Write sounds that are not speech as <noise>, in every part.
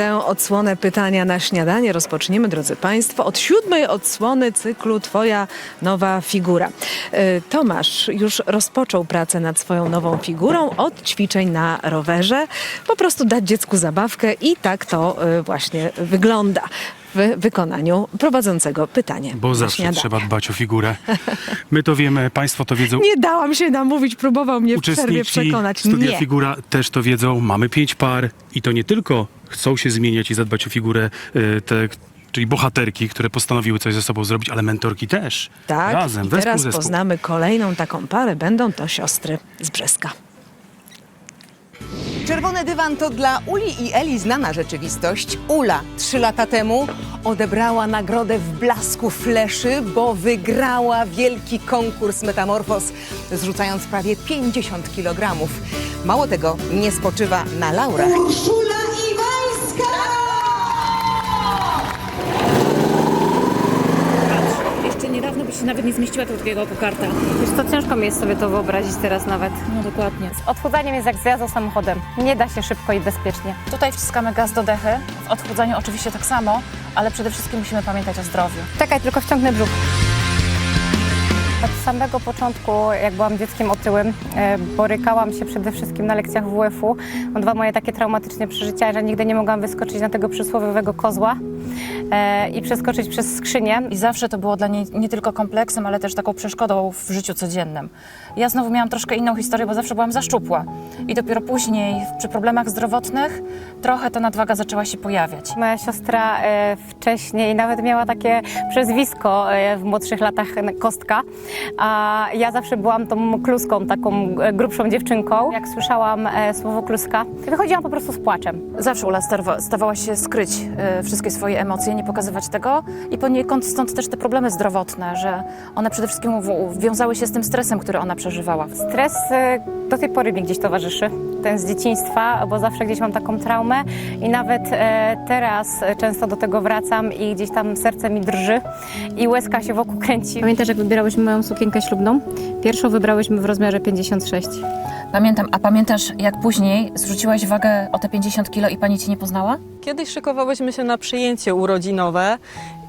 tę odsłonę pytania na śniadanie rozpoczniemy, drodzy Państwo, od siódmej odsłony cyklu Twoja nowa figura. E, Tomasz już rozpoczął pracę nad swoją nową figurą od ćwiczeń na rowerze. Po prostu dać dziecku zabawkę i tak to e, właśnie wygląda w wykonaniu prowadzącego pytanie Bo zawsze trzeba dbać o figurę. <laughs> My to wiemy, Państwo to wiedzą. Nie dałam się namówić, próbował mnie w przerwie przekonać. Studia Nie. Figura też to wiedzą. Mamy pięć par i to nie tylko chcą się zmieniać i zadbać o figurę y, te, czyli bohaterki, które postanowiły coś ze sobą zrobić, ale mentorki też. Tak, Razem, i wespół teraz zespół. poznamy kolejną taką parę. Będą to siostry z Brzeska. Czerwony dywan to dla Uli i Eli znana rzeczywistość. Ula trzy lata temu odebrała nagrodę w blasku fleszy, bo wygrała wielki konkurs Metamorfos, zrzucając prawie 50 kg. Mało tego, nie spoczywa na laurach. Urszula się nawet nie zmieściła ta takiego kokarta. Wiesz co, ciężko mi jest sobie to wyobrazić teraz nawet. No dokładnie. Z odchudzaniem jest jak z jazdą samochodem. Nie da się szybko i bezpiecznie. Tutaj wciskamy gaz do dechy. W odchudzaniu oczywiście tak samo, ale przede wszystkim musimy pamiętać o zdrowiu. Czekaj, tylko wciągnę brzuch. Od samego początku, jak byłam dzieckiem otyłym, e, borykałam się przede wszystkim na lekcjach WF-u. Dwa moje takie traumatyczne przeżycia, że nigdy nie mogłam wyskoczyć na tego przysłowiowego kozła e, i przeskoczyć przez skrzynię. I zawsze to było dla niej nie tylko kompleksem, ale też taką przeszkodą w życiu codziennym. Ja znowu miałam troszkę inną historię, bo zawsze byłam zaszczupła. I dopiero później, przy problemach zdrowotnych, trochę ta nadwaga zaczęła się pojawiać. Moja siostra e, wcześniej nawet miała takie przezwisko e, w młodszych latach e, Kostka, a ja zawsze byłam tą kluską, taką e, grubszą dziewczynką. Jak słyszałam e, słowo kluska, wychodziłam po prostu z płaczem. Zawsze Ula starwa, stawała się skryć e, wszystkie swoje emocje, nie pokazywać tego i poniekąd stąd też te problemy zdrowotne, że one przede wszystkim wiązały się z tym stresem, który ona przeżywała. Stres e, do tej pory mi gdzieś towarzyszy, ten z dzieciństwa, bo zawsze gdzieś mam taką traumę i nawet e, teraz e, często do tego wracam i gdzieś tam serce mi drży i łezka się wokół kręci. Pamiętasz, jak wybierałyśmy moją sukienkę ślubną? Pierwszą wybrałyśmy w rozmiarze 56. Pamiętam, a pamiętasz jak później zrzuciłaś wagę o te 50 kilo i pani cię nie poznała? Kiedyś szykowałyśmy się na przyjęcie urodzinowe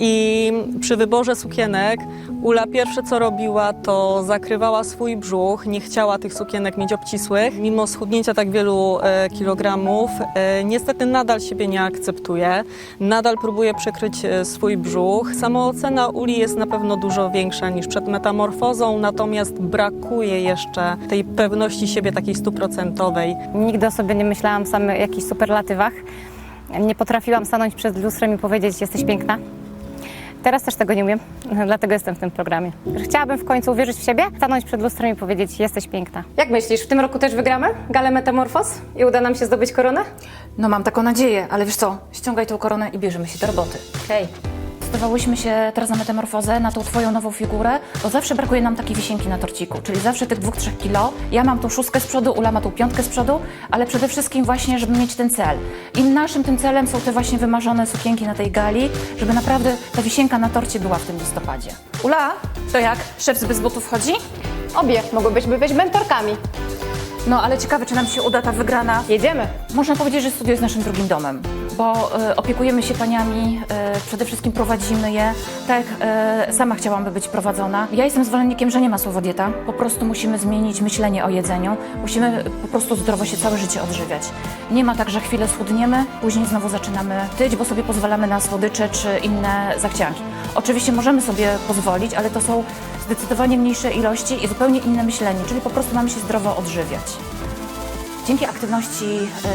i przy wyborze sukienek Ula pierwsze co robiła to zakrywała swój brzuch, nie chciała tych sukienek mieć obcisłych. Mimo schudnięcia tak wielu e, kilogramów e, niestety nadal siebie nie akceptuje, nadal próbuje przykryć e, swój brzuch. Samoocena Uli jest na pewno dużo większa niż przed metamorfozą, natomiast brakuje jeszcze tej pewności siebie takiej stuprocentowej. Nigdy o sobie nie myślałam w samych jakichś superlatywach. Nie potrafiłam stanąć przed lustrem i powiedzieć, jesteś piękna. Teraz też tego nie umiem, <laughs> dlatego jestem w tym programie. Chciałabym w końcu uwierzyć w siebie, stanąć przed lustrem i powiedzieć, jesteś piękna. Jak myślisz, w tym roku też wygramy galę Metamorfos i uda nam się zdobyć koronę? No mam taką nadzieję, ale wiesz co, ściągaj tą koronę i bierzemy się do roboty. Okej. Zdecydowałyśmy się teraz na metamorfozę, na tą twoją nową figurę, bo zawsze brakuje nam takiej wisienki na torciku, czyli zawsze tych dwóch, trzech kilo. Ja mam tą szóstkę z przodu, Ula ma tą piątkę z przodu, ale przede wszystkim właśnie, żeby mieć ten cel. I naszym tym celem są te właśnie wymarzone sukienki na tej gali, żeby naprawdę ta wisienka na torcie była w tym listopadzie. Ula, to jak? Szef z bez butów chodzi? Obie mogłybyśmy być mentorkami. No ale ciekawe, czy nam się uda ta wygrana. Jedziemy. Można powiedzieć, że studio jest naszym drugim domem, bo e, opiekujemy się paniami, e, przede wszystkim prowadzimy je. Tak, e, sama chciałam być prowadzona. Ja jestem zwolennikiem, że nie ma słowa dieta. Po prostu musimy zmienić myślenie o jedzeniu. Musimy po prostu zdrowo się całe życie odżywiać. Nie ma tak, że chwilę schudniemy, później znowu zaczynamy tyć, bo sobie pozwalamy na słodycze czy inne zachcianki. Oczywiście możemy sobie pozwolić, ale to są zdecydowanie mniejsze ilości i zupełnie inne myślenie, czyli po prostu mamy się zdrowo odżywiać. Dzięki aktywności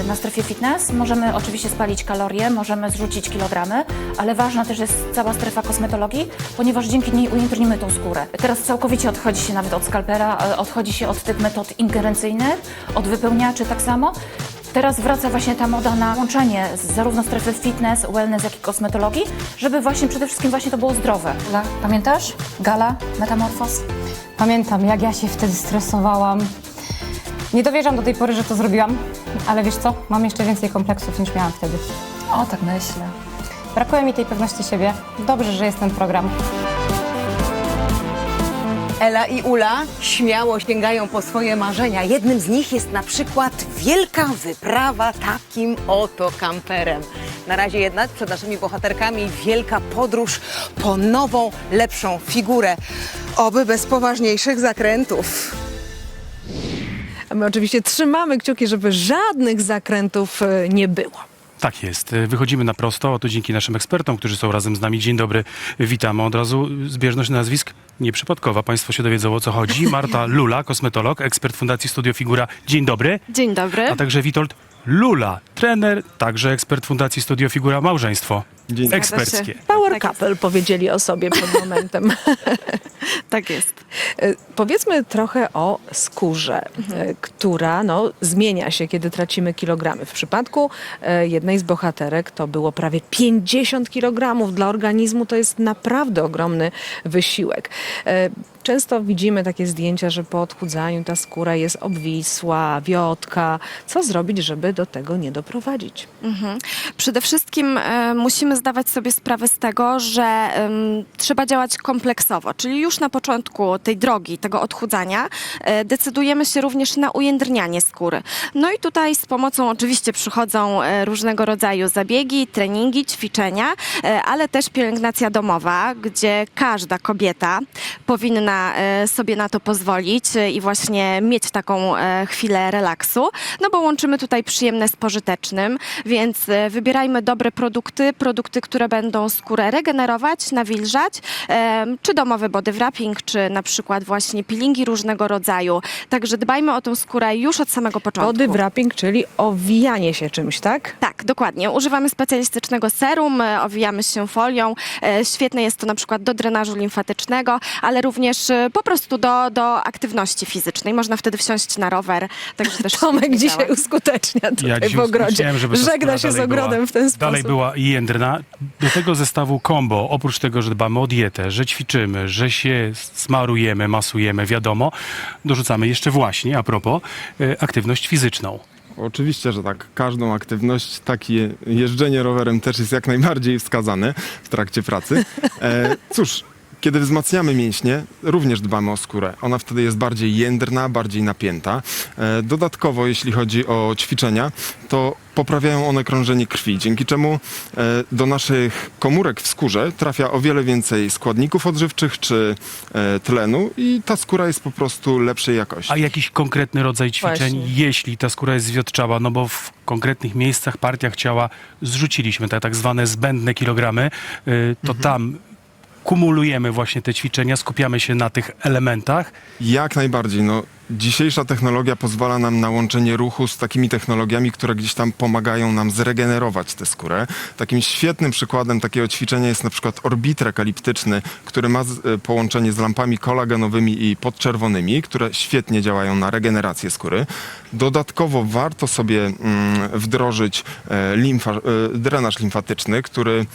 y, na strefie fitness możemy oczywiście spalić kalorie, możemy zrzucić kilogramy, ale ważna też jest cała strefa kosmetologii, ponieważ dzięki niej ujędrnimy tą skórę. Teraz całkowicie odchodzi się nawet od skalpera, y, odchodzi się od tych metod ingerencyjnych, od wypełniaczy tak samo. Teraz wraca właśnie ta moda na łączenie zarówno strefy fitness, wellness, jak i kosmetologii, żeby właśnie przede wszystkim właśnie to było zdrowe. Pamiętasz? Gala, metamorfoz? Pamiętam, jak ja się wtedy stresowałam. Nie dowierzam do tej pory, że to zrobiłam, ale wiesz co? Mam jeszcze więcej kompleksów niż miałam wtedy. O, tak myślę. Brakuje mi tej pewności siebie. Dobrze, że jest ten program. Ela i Ula śmiało sięgają po swoje marzenia. Jednym z nich jest na przykład wielka wyprawa takim oto kamperem. Na razie jednak przed naszymi bohaterkami wielka podróż po nową, lepszą figurę. Oby bez poważniejszych zakrętów. A my oczywiście trzymamy kciuki, żeby żadnych zakrętów e, nie było. Tak jest. E, Wychodzimy na prosto, a to dzięki naszym ekspertom, którzy są razem z nami. Dzień dobry, witamy. Od razu zbieżność nazwisk nieprzypadkowa. Państwo się dowiedzą o co chodzi. Marta <laughs> Lula, kosmetolog, ekspert Fundacji Studio Figura. Dzień dobry. Dzień dobry. A także Witold Lula, trener, także ekspert Fundacji Studio Figura Małżeństwo. Zgadza Eksperckie. Power Tak couple powiedzieli o sobie przed momentem. <laughs> Tak jest. E, Powiedzmy trochę o skórze, e, która no, zmienia się, kiedy tracimy kilogramy. W przypadku e, jednej z bohaterek to było prawie 50 kilogramów. Dla organizmu to jest naprawdę ogromny wysiłek. Często widzimy takie zdjęcia, że po odchudzaniu ta skóra jest obwisła, wiotka. Co zrobić, żeby do tego nie doprowadzić? Przede wszystkim e, musimy zdawać sobie sprawę z tego, że em, trzeba działać kompleksowo, czyli już na początku tej drogi, tego odchudzania, e, decydujemy się również na ujędrnianie skóry. No i tutaj z pomocą oczywiście przychodzą e, różnego rodzaju zabiegi, treningi, ćwiczenia, e, ale też pielęgnacja domowa, gdzie każda kobieta powinna sobie na to pozwolić i właśnie mieć taką chwilę relaksu, no bo łączymy tutaj przyjemne z pożytecznym, więc wybierajmy dobre produkty, produkty, które będą skórę regenerować, nawilżać, czy domowy body wrapping, czy na przykład właśnie peelingi różnego rodzaju. Także dbajmy o tą skórę już od samego początku. Body wrapping, czyli owijanie się czymś, tak? Tak, dokładnie. Używamy specjalistycznego serum, e, owijamy się folią. E, Świetne jest to na przykład do drenażu limfatycznego, ale również e, po prostu do, do aktywności fizycznej. Można wtedy wsiąść na rower, także też <laughs> Tomek dzisiaj działa. uskutecznia tutaj w ogrodzie. Żegna się z ogrodem była, w ten sposób. Dalej była jędrna. Do tego zestawu combo, oprócz tego, że dbamy o dietę, że ćwiczymy, że się smarujemy, masujemy, wiadomo, dorzucamy jeszcze właśnie, a propos, e, aktywność fizyczną. Oczywiście, że tak. Każdą aktywność, takie jeżdżenie rowerem też jest jak najbardziej wskazane w trakcie pracy. E, cóż, kiedy wzmacniamy mięśnie, również dbamy o skórę. Ona wtedy jest bardziej jędrna, bardziej napięta. E, dodatkowo, jeśli chodzi o ćwiczenia, to poprawiają one krążenie krwi, dzięki czemu e, do naszych komórek w skórze trafia o wiele więcej składników odżywczych czy e, tlenu i ta skóra jest po prostu lepszej jakości. A jakiś konkretny rodzaj ćwiczeń, Właśnie. jeśli ta skóra jest zwiotczała, no bo w konkretnych miejscach, partiach ciała zrzuciliśmy te tak zwane zbędne kilogramy, to tam kumulujemy właśnie te ćwiczenia, skupiamy się na tych elementach. Jak najbardziej. No, dzisiejsza technologia pozwala nam na łączenie ruchu z takimi technologiami, które gdzieś tam pomagają nam zregenerować tę skórę. Takim świetnym przykładem takiego ćwiczenia jest na przykład orbitrek eliptyczny, który ma z, e, połączenie z lampami kolagenowymi i podczerwonymi, które świetnie działają na regenerację skóry. Dodatkowo warto sobie mm, wdrożyć e, limfa, e, drenaż limfatyczny, który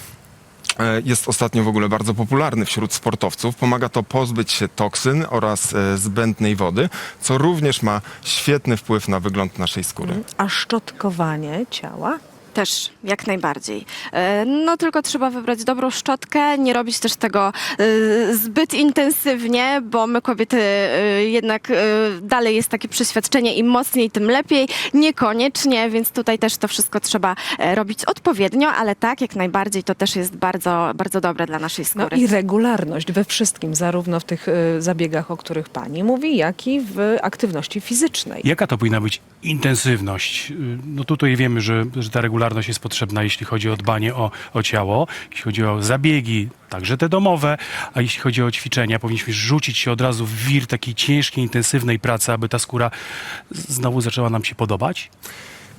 jest ostatnio w ogóle bardzo popularny wśród sportowców. Pomaga to pozbyć się toksyn oraz e, zbędnej wody, co również ma świetny wpływ na wygląd naszej skóry. A szczotkowanie ciała? Też, jak najbardziej. E, No tylko trzeba wybrać dobrą szczotkę, nie robić też tego e, zbyt intensywnie, bo my kobiety e, jednak dalej jest takie przeświadczenie im mocniej, tym lepiej. Niekoniecznie, więc tutaj też to wszystko trzeba robić odpowiednio, ale tak, jak najbardziej to też jest bardzo, bardzo dobre dla naszej No skóry. i regularność we wszystkim, zarówno w tych zabiegach, o których pani mówi, jak i w aktywności fizycznej. Jaka to powinna być intensywność? No tutaj wiemy, że, że ta regularność jest potrzebna, jeśli chodzi o dbanie o, o ciało, jeśli chodzi o zabiegi, także te domowe, a jeśli chodzi o ćwiczenia, powinniśmy rzucić się od razu w wir takiej ciężkiej, intensywnej pracy, aby ta skóra znowu zaczęła nam się podobać?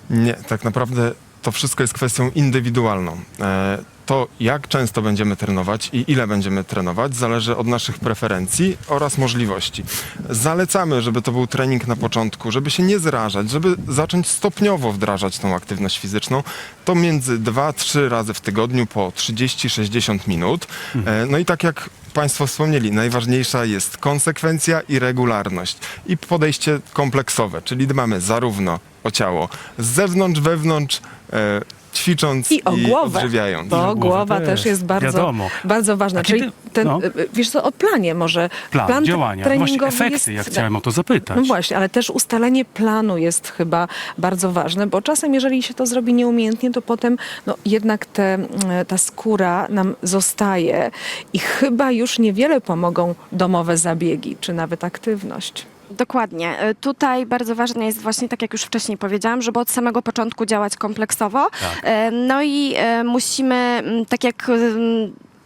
Nie, tak naprawdę to wszystko jest kwestią indywidualną. E, To, jak często będziemy trenować i ile będziemy trenować, zależy od naszych preferencji oraz możliwości. Zalecamy, żeby to był trening na początku, żeby się nie zrażać, żeby zacząć stopniowo wdrażać tą aktywność fizyczną. To między 2-3 razy w tygodniu po 30-60 minut. E, No i tak jak Państwo wspomnieli, najważniejsza jest konsekwencja i regularność i podejście kompleksowe, czyli dbamy zarówno o ciało z zewnątrz, wewnątrz, e, ćwicząc I o głowę, odżywiając. bo głowę głowa też, też jest bardzo, wiadomo. bardzo ważna. Kiedy- Czyli ten, no. y, wiesz co, o planie może. Plan, działania. No Właśnie efekty, jest, ja chciałem o to zapytać. No właśnie, ale też ustalenie planu jest chyba bardzo ważne, bo czasem jeżeli się to zrobi nieumiejętnie, to potem no, jednak te, mm, ta skóra nam zostaje i chyba już niewiele pomogą domowe zabiegi, czy nawet aktywność. Dokładnie. E, Tutaj bardzo ważne jest właśnie, tak jak już wcześniej powiedziałam, żeby od samego początku działać kompleksowo. E, No i e, musimy, tak jak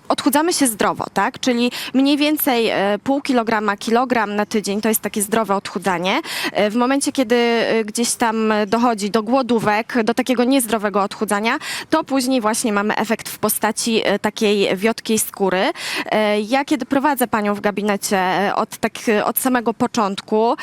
odchudzamy się zdrowo, tak? Czyli mniej więcej e, pół kilograma, kilogram na tydzień to jest takie zdrowe odchudzanie. E, W momencie, kiedy e, gdzieś tam dochodzi do głodówek, do takiego niezdrowego odchudzania, to później właśnie mamy efekt w postaci takiej wiotkiej skóry. Ja kiedy prowadzę panią w gabinecie od, tak, od samego początku,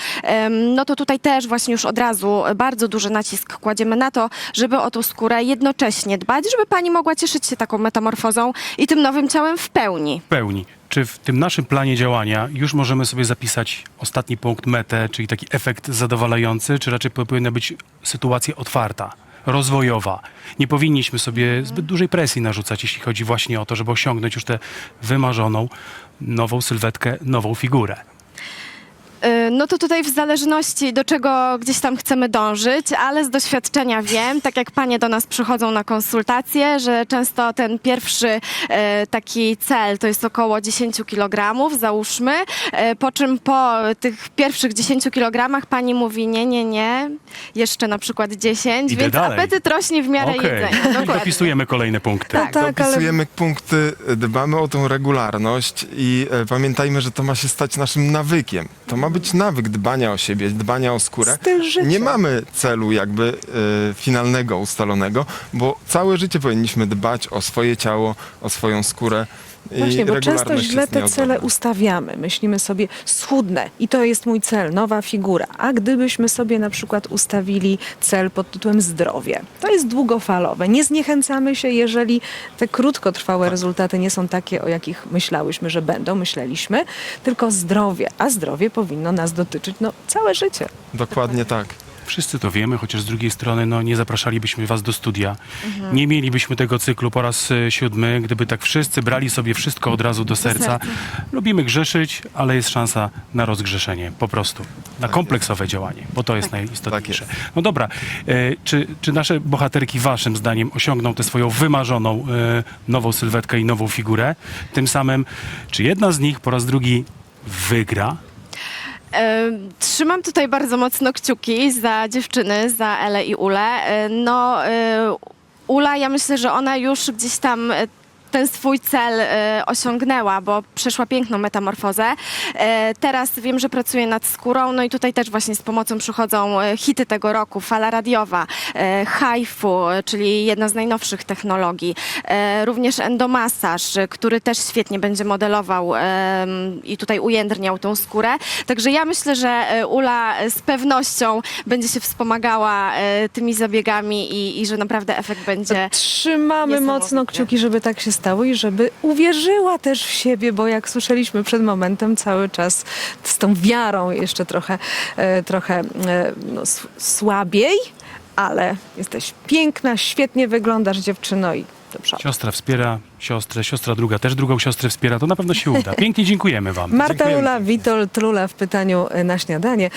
no to tutaj też właśnie już od razu bardzo duży nacisk kładziemy na to, żeby o tą skórę jednocześnie dbać, żeby pani mogła cieszyć się taką metamorfozą i tym nowym ciałem w pełni. W pełni. Czy w tym naszym planie działania już możemy sobie zapisać ostatni punkt, metę, czyli taki efekt zadowalający, czy raczej powinna być sytuacja otwarta, rozwojowa? Nie powinniśmy sobie zbyt dużej presji narzucać, jeśli chodzi właśnie o to, żeby osiągnąć już tę wymarzoną nową sylwetkę, nową figurę. Y, No to tutaj w zależności do czego gdzieś tam chcemy dążyć, ale z doświadczenia wiem, tak jak panie do nas przychodzą na konsultacje, że często ten pierwszy e, taki cel to jest około 10 kg, załóżmy, e, po czym po tych pierwszych 10 kg pani mówi nie, nie, nie, jeszcze na przykład 10, Idę więc dalej. apetyt rośnie w miarę Okej, jedzenia. Dokładnie. dopisujemy kolejne punkty. Tak, tak, ale Dopisujemy punkty, dbamy o tą regularność i e, pamiętajmy, że to ma się stać naszym nawykiem. To ma być nawyk dbania o siebie, dbania o skórę. Styl życia. Nie mamy celu jakby e, finalnego, ustalonego, bo całe życie powinniśmy dbać o swoje ciało, o swoją skórę. I Właśnie, bo często źle te cele ustawiamy. Myślimy sobie, schudnę i to jest mój cel, nowa figura. A gdybyśmy sobie na przykład ustawili cel pod tytułem zdrowie, to jest długofalowe. Nie zniechęcamy się, jeżeli te krótkotrwałe rezultaty nie są takie, o jakich myślałyśmy, że będą, myśleliśmy, tylko zdrowie. A zdrowie powinno nas dotyczyć no, całe życie. Dokładnie tak. Wszyscy to wiemy, chociaż z drugiej strony no, nie zapraszalibyśmy was do studia. Nie mielibyśmy tego cyklu po raz e, siódmy, gdyby tak wszyscy brali sobie wszystko od razu do serca. Lubimy grzeszyć, ale jest szansa na rozgrzeszenie, po prostu. Na kompleksowe działanie, bo to jest najistotniejsze. Tak No dobra, e, czy, czy nasze bohaterki waszym zdaniem osiągną tę swoją wymarzoną e, nową sylwetkę i nową figurę? Tym samym, czy jedna z nich po raz drugi wygra? E, Trzymam tutaj bardzo mocno kciuki za dziewczyny, za Elę i Ulę. E, No, e, Ula, ja myślę, że ona już gdzieś tam ten swój cel e, osiągnęła, bo przeszła piękną metamorfozę. E, teraz wiem, że pracuje nad skórą, no i tutaj też właśnie z pomocą przychodzą e, hity tego roku, fala radiowa, e, HIFU, e, czyli jedna z najnowszych technologii, e, również endomasaż, e, który też świetnie będzie modelował i tutaj ujędrniał tą skórę. Także ja myślę, że e, Ula e, z pewnością będzie się wspomagała e, tymi zabiegami i, i że naprawdę efekt będzie Trzymamy mocno kciuki, żeby tak się stało i żeby uwierzyła też w siebie, bo jak słyszeliśmy przed momentem, cały czas z tą wiarą jeszcze trochę, e, trochę e, no, słabiej, ale jesteś piękna, świetnie wyglądasz dziewczyno i do przodu. Siostra wspiera siostrę, siostra druga też drugą siostrę wspiera, to na pewno się uda. <laughs> Pięknie dziękujemy wam. Marta Dziękujemy. Lula, Witold Trula w pytaniu e, na śniadanie.